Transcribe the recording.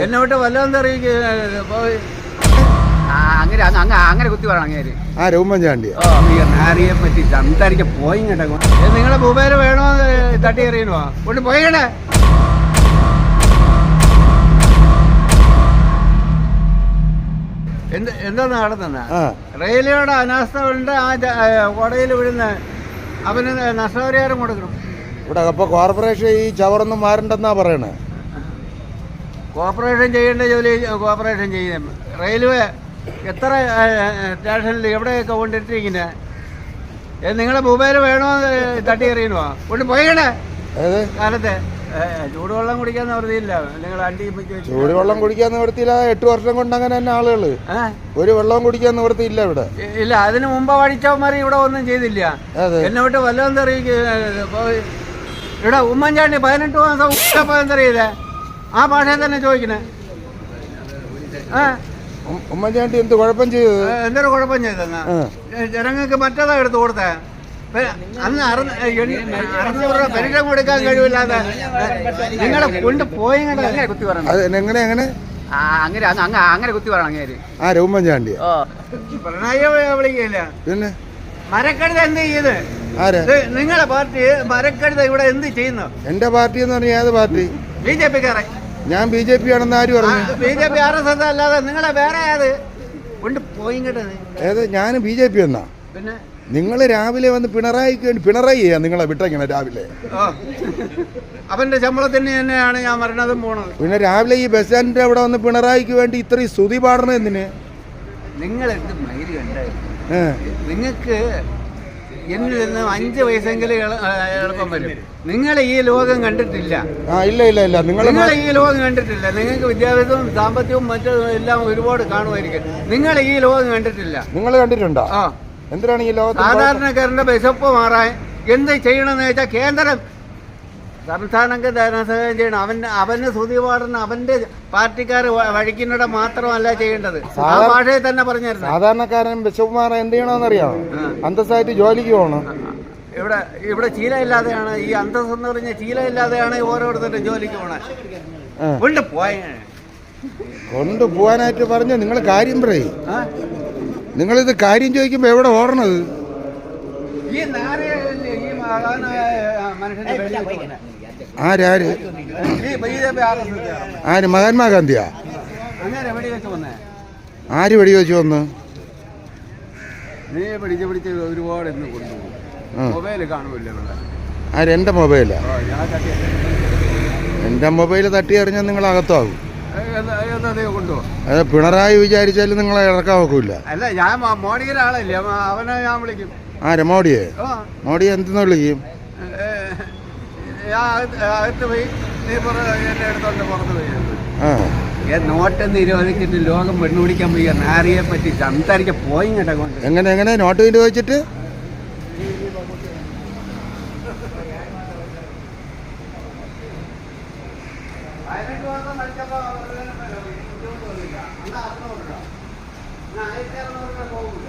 എന്നെ വിട്ട് വല്ലതും പോയി. അങ്ങനെ അങ്ങ് അങ്ങനെ കുത്തി പറയണം ആ ചാണ്ടി പറ്റി പോയി കേട്ടോ നിങ്ങളെ മൊബൈൽ വേണോ തട്ടി എറിയണോ കൊണ്ട് പോയിക്കട്ടെ എന്ത് എന്താ നടത്തുന്ന ആ. റെയിൽവേയുടെ അനാസ്ഥ കൊണ്ട് ആ കോടയിൽ വിടുന്ന അവന് നഷ്ടപരിഹാരം കൊടുക്കണം. ഇവിടെ അപ്പൊ കോർപ്പറേഷൻ ഈ ചവറൊന്നും മാറണ്ടെന്നാ പറയണേ? കോർപ്പറേഷൻ ചെയ്യേണ്ട ജോലി കോർപ്പറേഷൻ ചെയ്യും റെയിൽവേ എത്ര സ്റ്റേഷനിൽ എവിടെയൊക്കെ കൊണ്ടിട്ടിരിക്കുന്നത് നിങ്ങളെ മൊബൈൽ വേണോ തട്ടി എറിയണോ കൊണ്ട് ഏത്? കാലത്തെ. ചൂടുവെള്ളം കുടിക്കാൻ നിവൃത്തിയില്ല നിങ്ങൾ അണ്ടി ചൂടുവെള്ളം കുടിക്കാൻ നിവൃത്തിയില്ല എട്ട് വർഷം കൊണ്ട് അങ്ങനെ തന്നെ ആളുകൾ ഒരു വെള്ളം കുടിക്കാൻ നിവൃത്തിയില്ല ഇവിടെ. ഇല്ല അതിന് മുമ്പ് വഴിച്ചവന്മാർ ഇവിടെ ഒന്നും ചെയ്തില്ല. എന്നെ വിട്ട് വല്ലതും തെറിയിക്കും ഇവിടെ ഉമ്മൻചാണ്ടി പതിനെട്ട് മാസം ഉച്ചപ്പം തെറിയില്ലേ? ആ ഭാഷയിൽ തന്നെ ചോദിക്കണേ? ആ ഉമ്മൻചാണ്ടി എന്ത് കുഴപ്പം ചെയ്തത് ഏ, എന്തൊരു കുഴപ്പം ചെയ്തെന്നാ. ജനങ്ങൾക്ക് മറ്റേതാ എടുത്തു കൊടുത്തേ? അന്ന് അറുന്നൂറ് രൂപ പെൻഷൻ കൊടുക്കാൻ കഴിവില്ലാതെ നിങ്ങളെ കൊണ്ട് പോയി അങ്ങനെ കുത്തി പറയണം. എങ്ങനെ എങ്ങനെ? അങ്ങനെ അങ്ങ് അങ്ങ് അങ്ങനെ കുത്തി പറയണം അങ്ങേര്. ആ ഉമ്മൻചാണ്ടി പിണറായി വിളിക്കില്ല പിന്നെ? മരക്കഴുത എന്ത് ചെയ്ത്? നിങ്ങളെ പാർട്ടി മരക്കഴുത ഇവിടെ എന്ത് ചെയ്യുന്നു? എന്റെ പാർട്ടി എന്ന് പറഞ്ഞാൽ ഏത് പാർട്ടി? B J പിക്കാരെ. ഞാൻ ബി ജെ പി ആണെന്ന് ആര് പറഞ്ഞു? B J P R S S അല്ലാതെ നിങ്ങളെ വേറെ ഏത്? കൊണ്ട് പോയി ഏത്? ഞാൻ ബി ജെ പി എന്നാ. പിന്നെ? നിങ്ങൾ രാവിലെ വന്ന് പിണറായിക്ക് വേണ്ടി പിണറായി ചെയ്യാം നിങ്ങളെ വിട്ടങ്ങനെ രാവിലെ. അവന്റെ ശമ്പളത്തിന് തന്നെയാണ് ഞാൻ മരണതും പോണത്. പിന്നെ രാവിലെ ഈ ബസ് സ്റ്റാൻഡിന്റെ അവിടെ വന്ന് പിണറായിക്ക് വേണ്ടി ഇത്രയും സ്തുതി പാടണം എന്തിന്? നിങ്ങൾ എന്ത് മൈരി ഉണ്ടായിരുന്നു നിങ്ങൾക്ക് എന്നിൽ നിന്ന് അഞ്ച് വയസ്സെങ്കിലും എളുപ്പം വരും. നിങ്ങൾ ഈ ലോകം കണ്ടിട്ടില്ല. ആ ഇല്ല ഇല്ല ഇല്ല. നിങ്ങൾ നിങ്ങൾ ഈ ലോകം കണ്ടിട്ടില്ല. നിങ്ങൾക്ക് വിദ്യാഭ്യാസവും സാമ്പത്തികവും മറ്റും എല്ലാം ഒരുപാട് കാണുമായിരിക്കും. നിങ്ങൾ ഈ ലോകം കണ്ടിട്ടില്ല. നിങ്ങൾ കണ്ടിട്ടുണ്ടോ? ആ. എന്തിനാണ് ഈ ലോകം സാധാരണക്കാരന്റെ വിശപ്പ് മാറാൻ എന്ത് ചെയ്യണമെന്ന് വെച്ചാൽ കേന്ദ്രം സംസ്ഥാനങ്ങൾക്ക് ധനസഹായം ചെയ്യണം. അവൻ അവന് സ്തുതി പാടുന്ന അവന്റെ പാർട്ടിക്കാർ വഴിക്കുന്നിട മാത്രമല്ല ചെയ്യേണ്ടത്. ആ ഭാഷയിൽ തന്നെ പറഞ്ഞായിരുന്നു. സാധാരണക്കാരൻ വിശകുമാർ എന്ത് ചെയ്യണമെന്ന് അറിയാമോ അന്തസ്സായിട്ട് ജോലിക്ക് പോകണം. ഇവിടെ ഇവിടെ ചീലയില്ലാതെയാണ് ഈ അന്തസ് എന്ന് പറഞ്ഞ ചീലയില്ലാതെയാണ് ഓരോരുത്തരും ജോലിക്ക് പോണേ. ആ. കൊണ്ട് പോയ. കൊണ്ടുപോകാനായിട്ട് പറഞ്ഞു നിങ്ങൾ കാര്യം പറയും. നിങ്ങളിത് കാര്യം ചോദിക്കുമ്പോൾ എവിടെ ഓടണത്? ഈ നാരയല്ലേ ഈ മഹാനായ മനുഷ്യന്റെ വെളിയിൽ? ആരാര്? ആര്? മഹാത്മാഗാന്ധിയാ? അങ്ങനെ വെടി വെച്ച് വന്നേ ആര് വെടിവെച്ച് വന്ന്? നീ പിടിച്ച് പിടിച്ച് ഒരുപാട് ഇന്ന് കൊണ്ടുപോകും. ആ. മൊബൈൽ കാണുമല്ലോ ഇവിടെ. ആര്? എന്റെ മൊബൈലാ? എന്റെ എന്റെ മൊബൈൽ തട്ടി എറിഞ്ഞാൽ നിങ്ങൾ അകത്താകും. അതെ പിണറായി വിചാരിച്ചാലും നിങ്ങളെ ഇറക്കാൻ നോക്കൂല. അല്ല ഞാൻ മ- മോഡിയുടെ ആളല്ലേ. അവനെ ഞാൻ വിളിക്കും. ആരെ? മോഡിയെ? മോഡിയെ എന്തെന്ന് വിളിക്കും? ഞാൻ അകത്ത് പോയി നീ എന്നെ എടുത്തോണ്ട് പുറത്ത് പോയി. ആ. ഏ, നോട്ട് നിരോധിച്ചിട്ട് ലോകം പെണ്ണുപിടിക്കാൻ പോയി നാരിയെ പറ്റി സംസാരിക്കാൻ പോയി കൊണ്ട്. എങ്ങനെ എങ്ങനെ? നോട്ട് അറുന്നൂറ് പോകില്ല